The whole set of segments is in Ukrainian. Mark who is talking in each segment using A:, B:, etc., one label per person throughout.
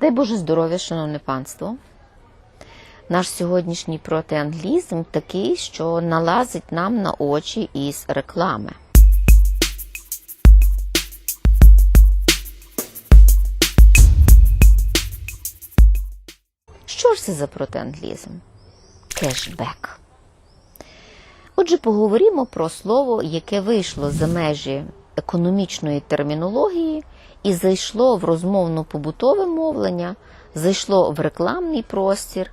A: Дай Боже здоров'я, шановне панство. Наш сьогоднішній протианглізм такий, що налазить нам на очі із реклами. Що ж це за протианглізм? Кешбек. Отже, поговоримо про слово, яке вийшло за межі економічної термінології і зайшло в розмовно-побутове мовлення, зайшло в рекламний простір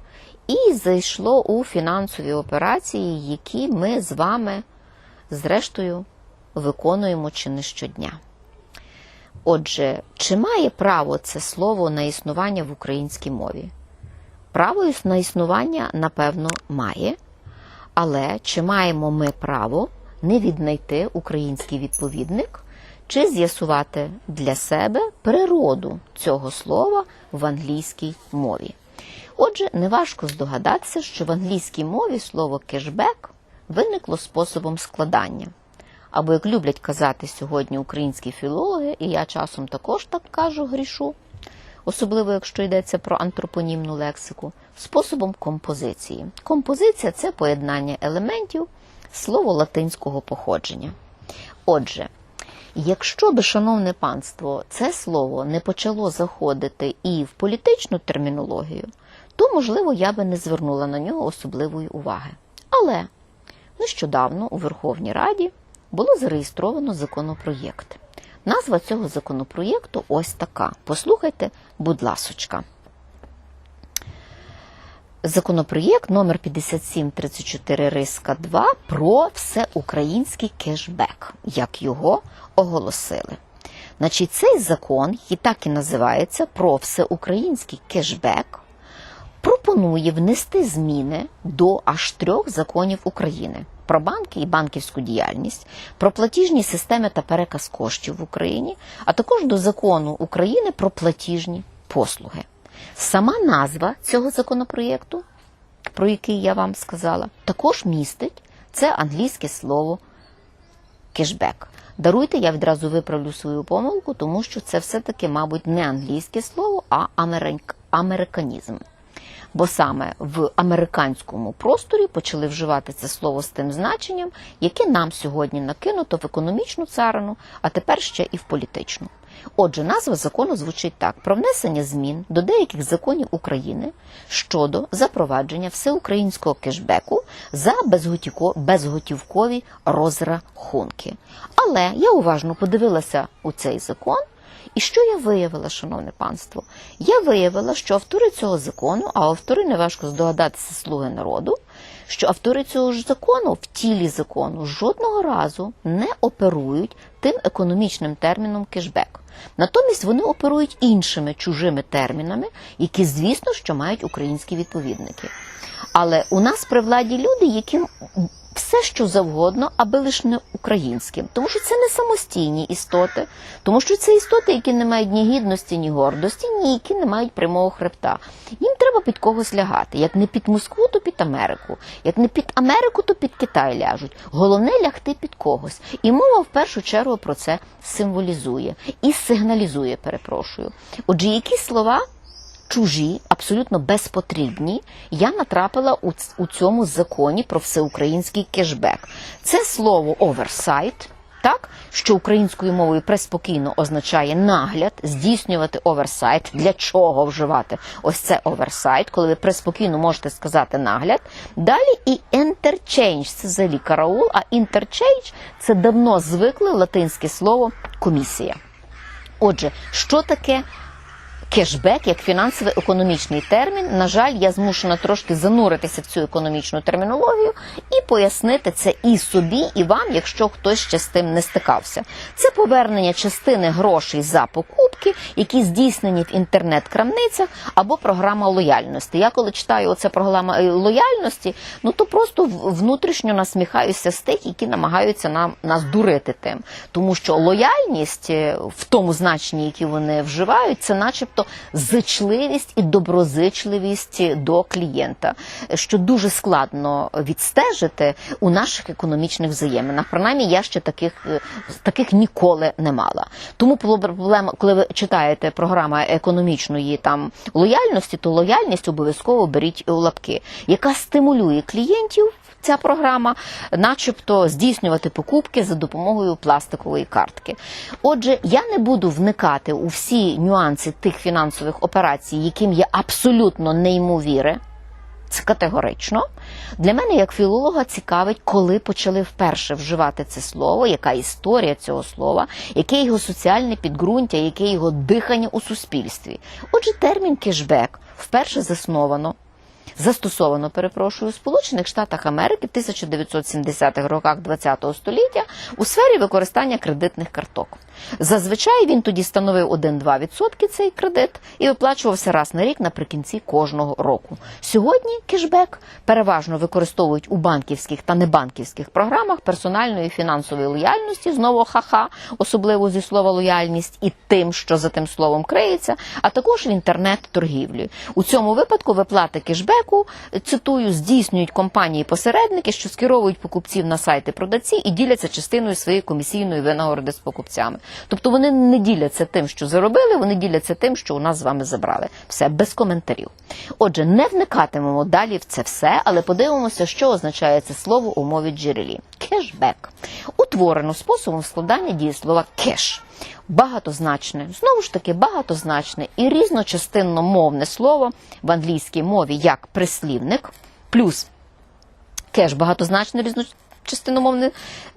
A: і зайшло у фінансові операції, які ми з вами, зрештою, виконуємо чи не щодня. Отже, чи має право це слово на існування в українській мові? Право на існування, напевно, має. Але чи маємо ми право не віднайти український відповідник, чи з'ясувати для себе природу цього слова в англійській мові? Отже, неважко здогадатися, що в англійській мові слово кешбек виникло способом складання. Або, як люблять казати сьогодні українські філологи, і я часом також так кажу грішу, особливо якщо йдеться про антропонімну лексику, способом композиції. Композиція це поєднання елементів слово латинського походження. Отже, якщо би, шановне панство, це слово не почало заходити і в політичну термінологію, то, можливо, я би не звернула на нього особливої уваги. Але нещодавно у Верховній Раді було зареєстровано законопроєкт. Назва цього законопроєкту ось така. Послухайте, будь ласочка. Законопроєкт номер 5734 риска 2 про всеукраїнський кешбек, як його оголосили. Значить, цей закон, який так і називається про всеукраїнський кешбек, пропонує внести зміни до аж трьох законів України про банки і банківську діяльність, про платіжні системи та переказ коштів в Україні, а також до закону України про платіжні послуги. Сама назва цього законопроєкту, про який я вам сказала, також містить це англійське слово кешбек. Даруйте, я відразу виправлю свою помилку, тому що це все-таки, мабуть, не англійське слово, а америк... американізм. Бо саме в американському просторі почали вживати це слово з тим значенням, яке нам сьогодні накинуто в економічну царину, а тепер ще і в політичну. Отже, назва закону звучить так: про внесення змін до деяких законів України щодо запровадження всеукраїнського кешбеку за безготівкові розрахунки. Але я уважно подивилася у цей закон. І що я виявила, шановне панство? Я виявила, що автори цього закону, а автори не важко здогадатися слуги народу, що автори цього ж закону в тілі закону жодного разу не оперують тим економічним терміном кешбек. Натомість вони оперують іншими чужими термінами, які, звісно, що мають українські відповідники. Але у нас при владі люди, які все, що завгодно, аби лише не українським, тому що це не самостійні істоти, тому що це істоти, які не мають ні гідності, ні гордості, ні які не мають прямого хребта. Їм треба під когось лягати. Як не під Москву, то під Америку. Як не під Америку, то під Китай ляжуть. Головне лягти під когось. І мова в першу чергу про це символізує і сигналізує, перепрошую. Отже, які слова чужі, абсолютно безпотрібні, я натрапила у, у цьому законі про всеукраїнський кешбек. Це слово оверсайт. Так, що українською мовою преспокійно означає нагляд, здійснювати оверсайт. Для чого вживати ось це оверсайт, коли ви преспокійно можете сказати нагляд. Далі і interchange, це взагалі караул, а interchange – це давно звикле латинське слово комісія. Отже, що таке Кешбек як фінансово-економічний термін. На жаль, я змушена трошки зануритися в цю економічну термінологію і пояснити це і собі, і вам, якщо хтось ще з тим не стикався. Це повернення частини грошей за покупки, які здійснені в інтернет-крамницях або програма лояльності. Я коли читаю оце програма лояльності, ну то просто внутрішньо насміхаюся з тих, які намагаються нам нас дурити тим, тому що лояльність в тому значенні, які вони вживають, це наче начебто зичливість і доброзичливість до клієнта, що дуже складно відстежити у наших економічних взаєминах. Принаймні, я ще таких, е, таких ніколи не мала. Тому проблема, коли ви читаєте програма економічної там лояльності, то лояльність обов'язково беріть у лапки, яка стимулює клієнтів. Ця програма, начебто, здійснювати покупки за допомогою пластикової картки. Отже, я не буду вникати у всі нюанси тих фінансових операцій, яким я абсолютно неймовіре. Це категорично. Для мене, як філолога, цікавить, коли почали вперше вживати це слово, яка історія цього слова, яке його соціальне підґрунтя, яке його дихання у суспільстві. Отже, термін кешбек вперше засновано. Застосовано, перепрошую, у Сполучених Штатах Америки в 1970-х роках ХХ століття у сфері використання кредитних карток. Зазвичай він тоді становив 1-2% цей кредит і виплачувався раз на рік наприкінці кожного року. Сьогодні кешбек переважно використовують у банківських та небанківських програмах персональної фінансової лояльності, знову ха-ха, особливо зі слова лояльність і тим, що за тим словом криється, а також в інтернет-торгівлі. У цьому випадку виплати кешбеку, цитую, здійснюють компанії-посередники, що скеровують покупців на сайти продавці і діляться частиною своєї комісійної винагороди з покупцями. Тобто вони не діляться тим, що заробили, вони діляться тим, що у нас з вами забрали. Все без коментарів. Отже, не вникатимемо далі в це все, але подивимося, що означає це слово у мові джерелі. Кешбек утворено способом складання дієслова кеш. Багатозначне, знову ж таки, багатозначне і різночастинно мовне слово в англійській мові як прислівник, плюс кеш багатозначне різночастиномовне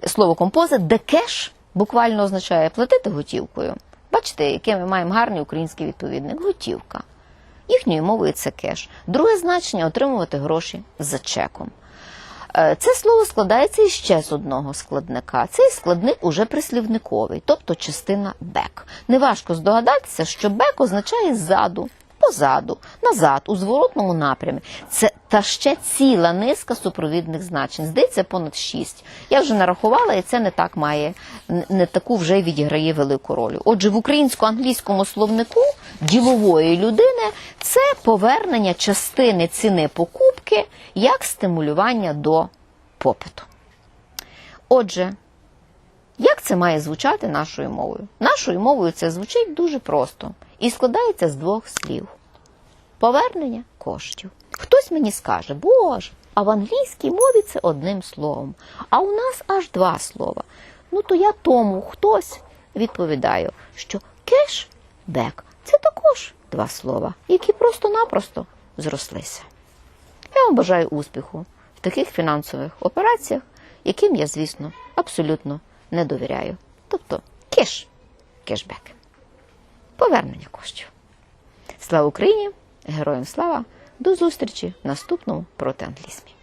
A: слово композит, де кеш буквально означає платити готівкою. Бачите, який ми маємо гарний український відповідник готівка. Їхньою мовою це кеш. Друге значення отримувати гроші за чеком. Е, Це слово складається іще з одного складника. Цей складник уже прислівниковий, тобто частина бек. Неважко здогадатися, що бек означає ззаду, позаду, назад, у зворотному напрямі. Це та ще ціла низка супровідних значень. Здається, понад шість. Я вже нарахувала, і це не так має, не- таку вже відіграє велику роль. Отже, в українсько-англійському словнику ділової людини це повернення частини ціни покупки як стимулювання до попиту. Отже, як це має звучати нашою мовою? Нашою мовою це звучить дуже просто і складається з двох слів: повернення коштів. Хтось мені скаже, боже, а в англійській мові це одним словом, а у нас аж два слова. Ну то я тому хтось відповідаю, що кешбек це також два слова, які просто-напросто зрослися. Я вам бажаю успіху в таких фінансових операціях, яким я, звісно, абсолютно не довіряю. Тобто кеш, кешбек, повернення коштів. Слава Україні! Героям слава! До зустрічі в наступному проти англізмі.